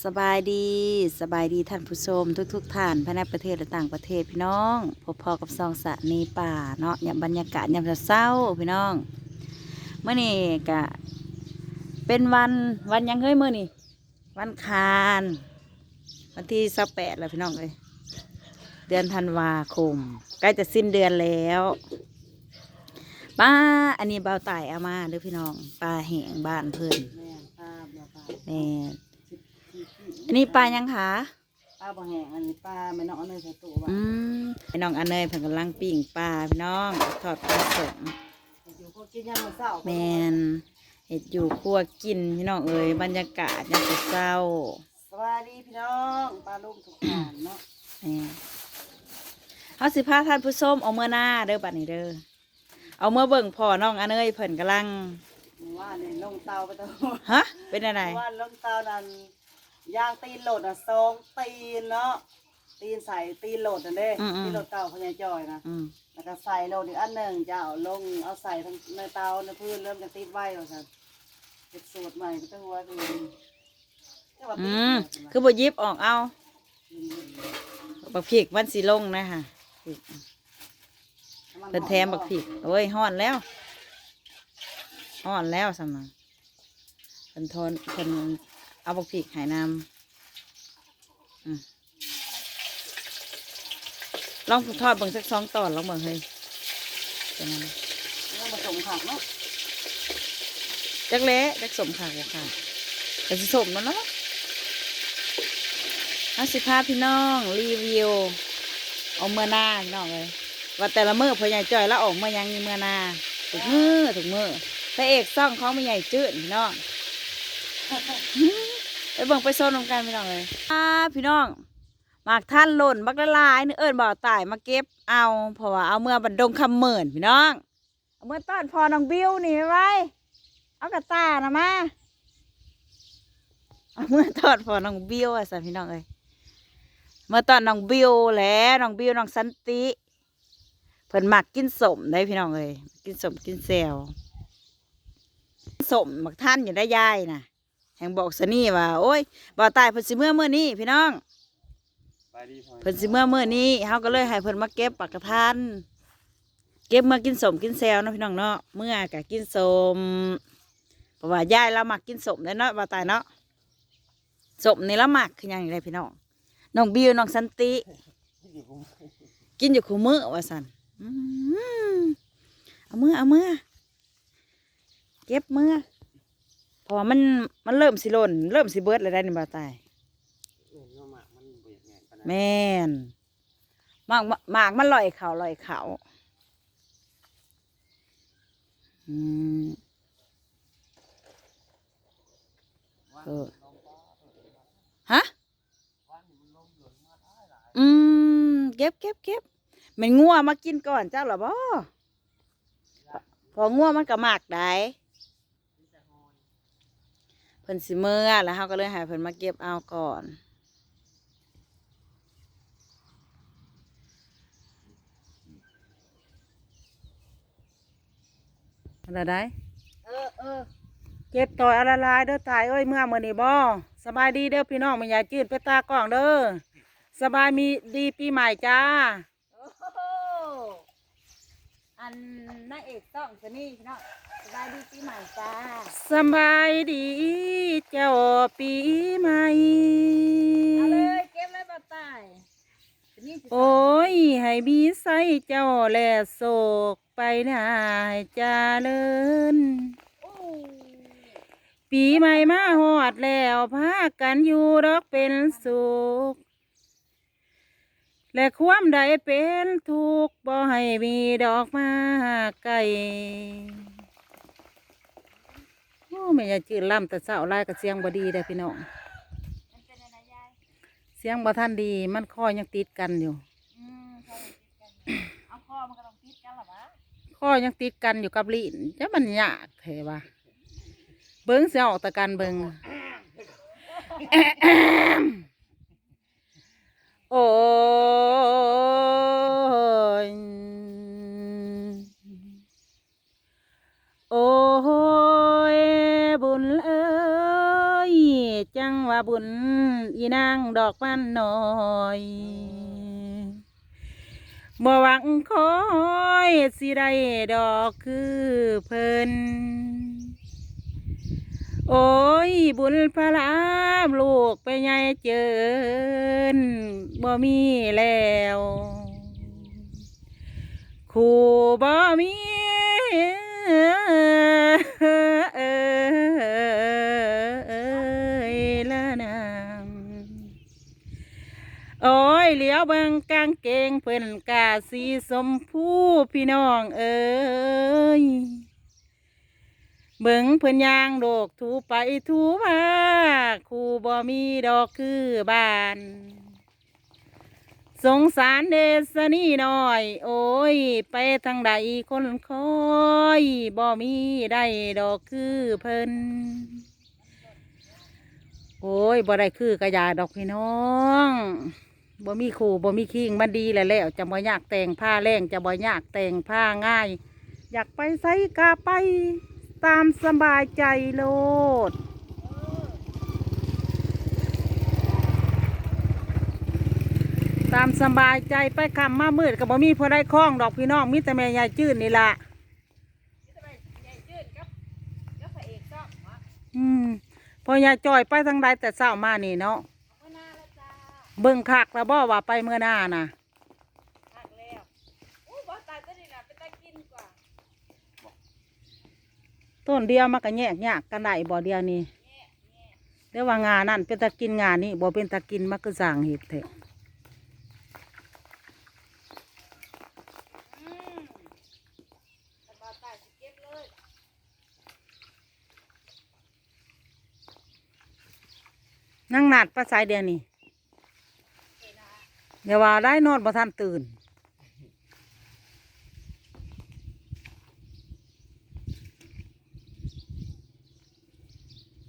สบายดีสบายดีท่านผู้ชมทุกๆทท่านภายในประเทศและต่างประเทศพี่น้องพบพอกับซองสะนีป่าเนาะเนี่ยบรรยากาศยามเช้าๆพี่น้องเมื่อนี้กะเป็นวันวันหยังเฮ้ยเมื่อนี้วันคารวันที่สิบแปดแล้วพี่น้องเลยเดือนธันวาคมใกล้จะสิ้นเดือนแล้วป้าอันนี้เบาไต่เอามาเด้อพี่น้องปลาแห้งบ้านเพิ่นแม่ป้าบ่ป้าแม่ อันนี้ปลายังคะป้าบ่แห้งอันนี้ป้าแม่น้องเอาเนยใส่ตู้ไว้อืมพี่น้องอันเนยเพิ่นกำลังปิ้งปลาพี่น้องทอดปลาสมอยู่พวกกินยามมื้อเช้าแมนเห็ดอยู่ครัวกินพี่น้องเอ้ยบรรยากาศยามเช้าสวัสดีพี่น้องป้าลุงทุกท่านเนาะแม่เฮาสิพาท่านผู้ชมเอาเมื่อหน้าเด้อบัดนี้เด้อเอาเมื่อเบิ่งพ่อน้องอันเนยเพิ่นกำลังว่านี่ลงเตาไปตัวฮะเป็นอะไรว่าลงเตานั่น ย่างตีนโหลดอะสองตีนเนาะตีนใส่ตีนโหลดนั่นเด้ตีนโหลดเตาพญายจอยนะอืมแล้วก็ใส่โหลดอีกอันหนึ่งจะเอาลงเอาใส่ทั้งในเตาในพื้นเริ่มจะติดไว้แล้วกันเป็นสูตรใหม่ก็ต้องว่าคือแต่ว่าอืติดมเนี่ยคือบ่หยิบออกเอาบักพริกมันสิลงนะค่ะพริกเพิ่นแถมบักพริกโอ้ยฮ้อนแล้วฮ้อนแล้วสำนักเพิ่นทนเพิ่น เอาบักพริกใหายน้ำอืมลองทอดเบิ่งสักสองตอนลองเบิ่งเฮ้ยเป็นไงแล้วผสมผักเนาะจักเละจักสมค่ะบ่ค่ะแต่สิสมแล้วเนาะเอาสิพาพี่น้องรีวิวเอาเมื่อหน้าพี่น้องเลยว่าแต่ละมือพ่อใหญ่จ่อยแล้วออกเมื่อยังมีเมื่อหน้าถูกมือถูกมือพระเอกซ่องเขาไม่ใหญ่จืดพี่น้อง ไปเบิ่งไปโซนของกันพี่น้องเลยอ่าพี่น้องหมากท่านหล่นบักละลายนึกเอิญบ่าวตายมาเก็บเอาเพราะว่าเอาเมื่อบันดงคำเหมินพี่น้องเอาเมื่อต้อนพอน้องบิวนี่ไว้เอากระตานะมาเอาเมื่อตอนพอน้องบิวอะสันพี่น้องเอ้ยเมื่อตอนน้องบิวแหล้วน้องบิวน้องสันติเพิ่นมักกินสมได้พี่น้องเอ้ยกินสมกินแซวสมมักท่านอยู่ได้ยายน่ะ แห่งบอกสนี่ว่าโอ้ยบ่าวตายเพิ่นสิเมื่อเมื่อนี้พี่น้องไปดีพอเพิ่นสิเมื่อเมื่อนี้เฮาก็เลยให้เพิ่นมาเก็บปักกระทันเก็บมากินสมกินแซวเนาะพี่น้องเนาะเมื่อกะกินสมเพราะว่ายายเรามักกินสมได้เนาะบ่าวตายเนาะสมนี่ละมักคือหยังไรพี่น้องน้องบิวน้องสันติ กินอยู่คู่มือว่าสันอืมเอามือเอามือเก็บมือ เพราะว่ามันมันเริ่มสิหล่นเริ่มสิเบิดแล้วได้นี่บ่าวตายเออเนาะหมากมันเบียดแง่ปานนั้นแม่นหมากหมากมันลอยเขาลอยเขาอืมเออฮะอืมเก็บเก็บเก็บแมันงัวมากินก่อนเจ้าเหรอบ่พองัวมันก็หมากได้เพิ่นสิเมื่อแล้วเฮาก็เลยให้เพิ่นมาเก็บเอาก่อน อะไรได้เออเออเก็บต่อยอะไรลายเด้อตายเอ้ยเมื่อมื่อนี่บ่สบายดีเด้อพี่น้องไม่อยากจืดไปตากล้องเด้อสบายมีดีปีใหม่จ้า โอ้โหอันนายเอกต้องสนี่พี่น้องส บายดีปีใหม่จ้าสบายดีเจ้าปีใหม่ เอาเลยเก็บเลยบ่ตายสนี่สิโอ้ย ให้บีใส่เจ้าแลโศกไปหน้าให้เจาเลินโอ้ปีใหม่มาหอดแล้วพากันอยู่ดอกเป็นสุขและความใดเป็นทุกข์บ่ให้มีดอกมาไกล โอ้ไม่อยากจืดล่ำแต่เศร้าลายกับเสียงบ่ดีเด้อพี่น้องมันเป็นอะไรยายเสียงบ่ท่านดีมันคอยังติดกันอยู่อืมเขาติดกันอยู่เอาคอมันก็ต้องติดกันเหรอวะคอยังติดกันอยู่กับลิ้นจะมันยากแท้ว่าเบิ้งเสียออกตะกันเบิ้งแอะแอมโอ้ ว่าบุญอีนางดอกมันน้อยบ่หวังคอยสิได้ดอกคือเพิ่นโอ้ยบุญพระรามลูกไปไงเจินบ่มีแล้วครูบ่มี เหลียวเบิงกางเกงเพิ่นกาสีสมพูพี่น้องเอ้ยเบิงเพิ่นยางดอกถูไปถูมาคู่บ่มีดอกคือบ้าน สงสารเดสนี่น้อย โอ้ย ไปทางใดคนคอยบ่มีได้ดอกคือเพิ่นโอ้ยบ่ได้คือกระยาดอกพี่น้อง บ่มีคู่บ่มีคิงมันดีแล้วแล้วจะบ่อยากแต่งผ้าแรงจะบ่อยากแต่งผ้าง่าย อยากไปไสกาไปตามสบายใจโลดตามสบายใจไปคำมามืดกับบ่มีพอได้คล้องดอกพี่น้องมีแต่แม่ยายจืดนี่ละอืมพอยายจอยไปทางใดแต่เช้ามานี่เนาะ เบิ่งคักแล้วบ่ว่าไปเมื่อหน้าน่ะต้นเดียวมันก็แยกยากกันได้บ่เดียวนี้เดี๋ยวว่างานนั่นเป็นตะกินงานนี่บ่เป็นตะกินมันก็สร้างเห็ดเถอะนั่งนัดป้าสายเดียวนี่ เดี๋ยวว่าได้นอนบ่ทันตื่น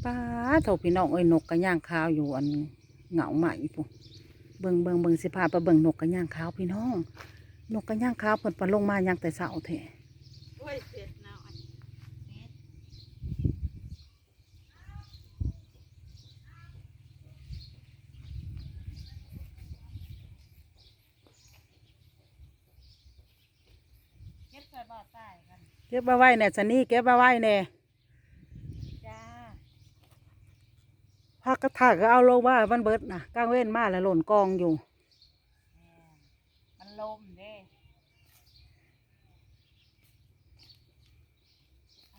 ป้าโถพี่น้องเอ้ยนกกระย่างขาวอยู่อันเหงาใหม่ปุ๊เบิ่งเบิ่งเบิ่งสิพาไปเบิ่งนกกระย่างขาวพี่น้อง นกกระย่างขาวเพิ่นปลงมาย่างแต่เส้าเท ช้าแท้เก็บมาไว้แน่สันนี่เก็บมาไว้แน่จ้าพักกระถากก็เอาลงว่ามันเบิดนะกลางเว้นมาแล้วหล่นกองอยู่มันลมเด้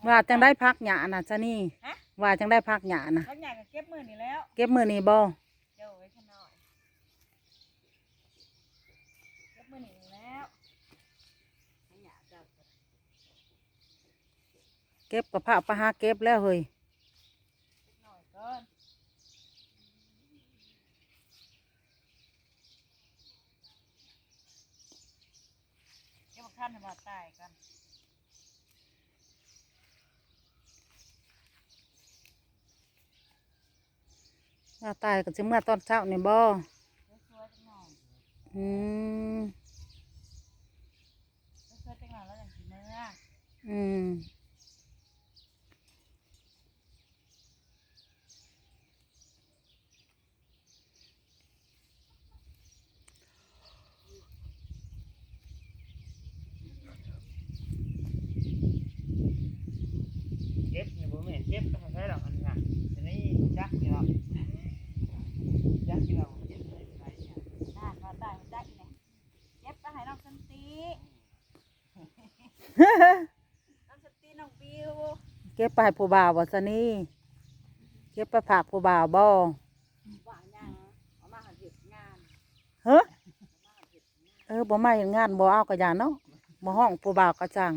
ว่าจังได้พักหยานะสันนี่ฮะว่าจังได้พักหยานะเขาอยากจะเก็บมือนี่แล้ว เก็บมือนี่บ่ เดี๋ยวไว้ข้างนอกเก็บมือนี่แล้วไม่อยากจะ เก็บกับผ้าปะหาเก็บแล้วเฮ้ยหน่อยก่อนเก็บขั้นให้มาตายกันว่าตายก็จะเมื่อตอนเช้านี่บ่เดี๋ยวสวยจังหน่อยอืมเดี๋ยวสวยจังหน่อยแล้วอย่างสีเนื้ออืม เก็บเนี่ยผมไม่เห็นเก็บก็ใช้หรอกอันนี้นะอันนี้ยักษ์นี่หรอกยักษ์นี่เราเก็บไม่ได้เนี่ย น่ามาตายได้อีกเนี่ยเก็บไปให้น้องสันติน้องสันติน้องบิวเก็บไปให้ผู้บ่าวบ่ซะนี่เก็บไปฝากผู้บ่าวบ่ว่ายังเอามาหันเหตุงานเฮ้อเอามาหันเหตุงานเออบ่มาเห็นงานบ่เอากระยาเนาะบ่ห้องผู้บ่าวก็จัง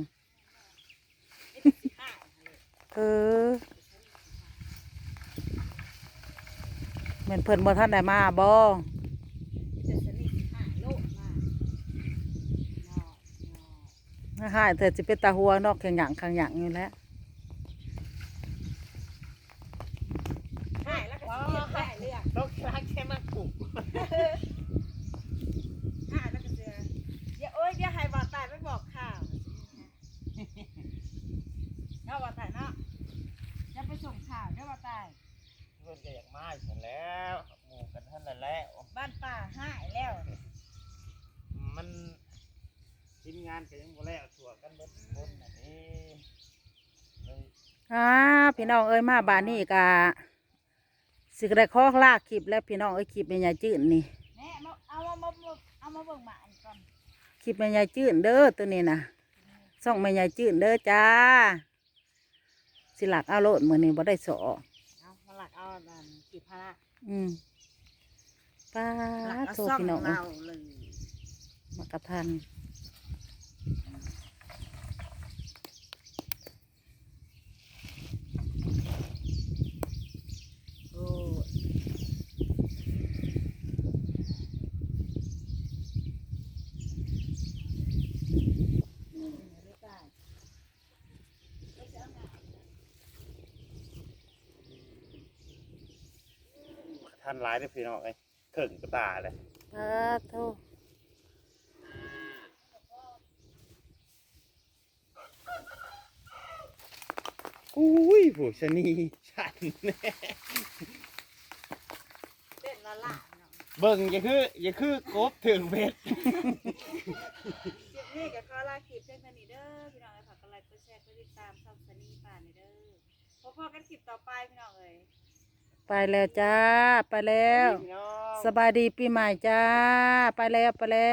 ห้าเออเหมือนเพิ่นบ่ทันได้มาบ่ จะสนิทห้าโลดมาเนาะเนาะหายแต่สิเป็นตาหัวนอกแข่งหยังข้างหยังอยู่แล้ว ห้าแล้วก็เสียบได้เรื่อง ต้องรักแค่มาปลูก ห้าแล้วก็เสือเดี๋ยวโอ้ยเดี๋ยวให้บ่าวตายไปบอกข่าวเนาะบ่าวตายเนาะจะไปส่งข่าวเด้อบ่าวตาย เพื่อนก็อยากมาฉันแล้ว งานก็ยังบ่แล้วถั่วกันเบิดคนน่ะนี่เลย อ่าพี่น้องเอ้ยมาบ้านนี่กะสิกระขอลากคลิปแล้วพี่น้องเอ้ยคลิปแม่ยายจืดนี่แม่มาเอามามาเอามาเบิ่งหมาอันก่อนคลิปแม่ยายจืดเด้อตัวนี้นะส่องแม่ยายจืดเด้อจ้า สิหลักเอาโลดมือนี้บ่ได้สอเอามาหลักเอาอันกี่พาระอืมป้าหลักเอาโทซ่องพี่น้องเอ้ยเราเลย มากระทัน ท่านร้ายเด้อพี่น้องเอ้ยเข่งกระตาเลยป้าโทอุ้ยผู้ชะนีฉันแน่เต้นละละเนาะเบิ่งอย่าคืออย่าคือกบถึงเบ็ดคลิปนี้ก็ขอลาคลิปเพียงเท่านี้เด้อพี่น้องเอ้ยฝากกดไลค์กดแชร์กดติดตามช่องสนีป่านนี่เด้อพบกันคลิปต่อไปพี่น้องเอ้ย ไปแล้วจ้า ไปแล้วพี่น้องสบายดีปีใหม่จ้า ไปแล้วไปแล้ว